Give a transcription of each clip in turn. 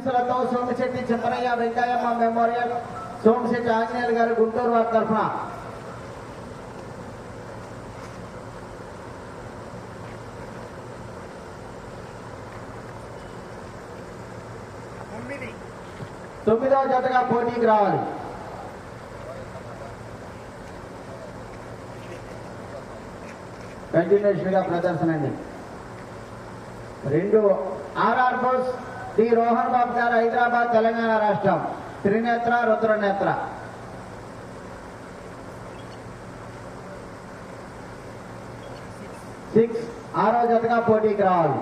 ఆశీస్సులతో సోమిశెట్టి చెమ్మరయ్య వెంకయ్యమ్మ మెమోరియల్ సోమిశెట్టి ఆంజనేయులు గారు గుంటూరు వారి తరఫున తొమ్మిదవ జతగా పోటీకి రావాలి కంటిన్యూషన్ గా ప్రదర్శన అండి రెండు R R Bose D Rohan Babu garu Hyderabad Telangana రాష్ట్రం. త్రినేత్ర రుద్రనేత్ర. సిక్స్ ఆరో జతగా పోటీకి రావాలి.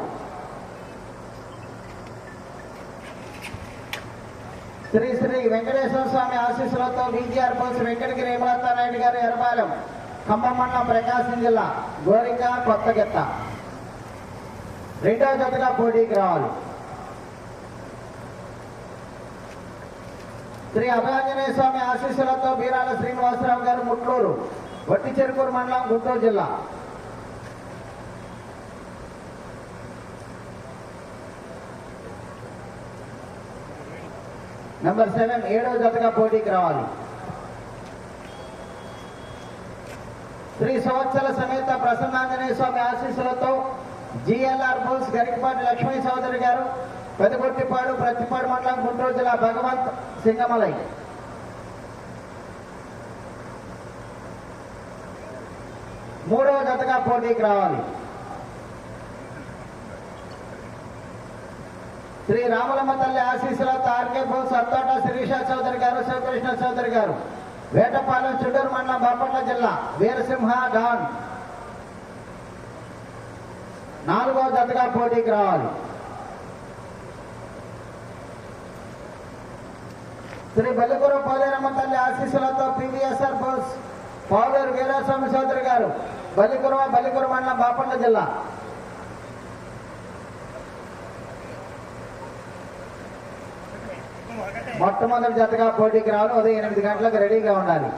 శ్రీ శ్రీ వెంకటేశ్వర స్వామి ఆశీస్సులతో బీజీఆర్ బోస్ వెంకటగిరి నాయుడు గారు ఎర్రపాలెం ఖమ్మం మండలం ప్రకాశం జిల్లా గోరిక కొత్తగెత్త. రెండవ జతగా పోటీకి రావాలి. శ్రీ అభయాంజనేయ స్వామి ఆశీస్సులతో బీరాల శ్రీనివాసరావు గారు ముట్లూరు వట్టి చెరుకూరు మండలం గుంటూరు జిల్లా. నెంబర్ సెవెన్ ఏడవ జతగా పోటీకి రావాలి. శ్రీ సంవత్సర సమేత ప్రసన్నాంజనేయ స్వామి ఆశీస్సులతో జిఎల్ఆర్ బోల్స్ గరికపాటి లక్ష్మీ చౌదరి గారు పెదగొట్టిపాడు ప్రతిపాడు మండలం గుంటూరు జిల్లా భగవంత్ సింగమలై. మూడవ జతగా పోటీకి రావాలి. శ్రీ రామలమ్మ తల్లి ఆశీస్సులతో తార్కే సత్తోట అత్తోట శిరీష చౌదరి గారు శివకృష్ణ చౌదరి గారు. వేటపాలెం చుట్టూరు మండలం బాపట్ల జిల్లా వీరసింహ డాన్. నాలుగవ జతగా పోటీకి రావాలి. శ్రీ బల్లికూర పోలేరమ్మ తల్లి ఆశీస్సులతో పివిఎస్ఆర్ బోస్ పౌలూరు వీరాస్వామి చౌదరి గారు. బల్లికురవ బల్లికుర మండలం బాపట్ల జిల్లా. మొట్టమొదటి జతగా పోటీకి రావాలి. ఉదయం ఎనిమిది గంటలకు రెడీగా ఉండాలి.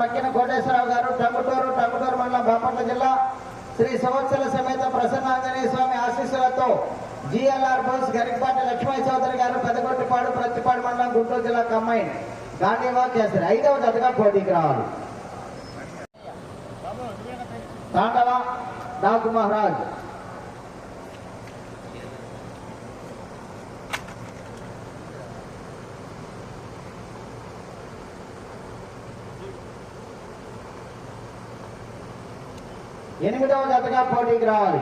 మక్కిన కోటేశ్వరరావు గారు టంగుటూరు టంగుటూరు మండలం బాపట్ల జిల్లా. శ్రీ సంవత్సర సమేత ప్రసన్న ఆంజనేయ స్వామి ఆశీస్సులతో జిఎల్ఆర్ బోస్ గరికపాటి లక్ష్మీ చౌదరి గారు పెదగొట్టిపాడు ప్రతిపాడు మండలం గుంటూరు జిల్లా కమ్మైన్ గాంధీవా కేసరి ఐదవ జతగా పోటీకి రావాలి. తాండవ డాకు మహారాజ్. ఎనిమిదవ జతగా పోటీకి రావాలి.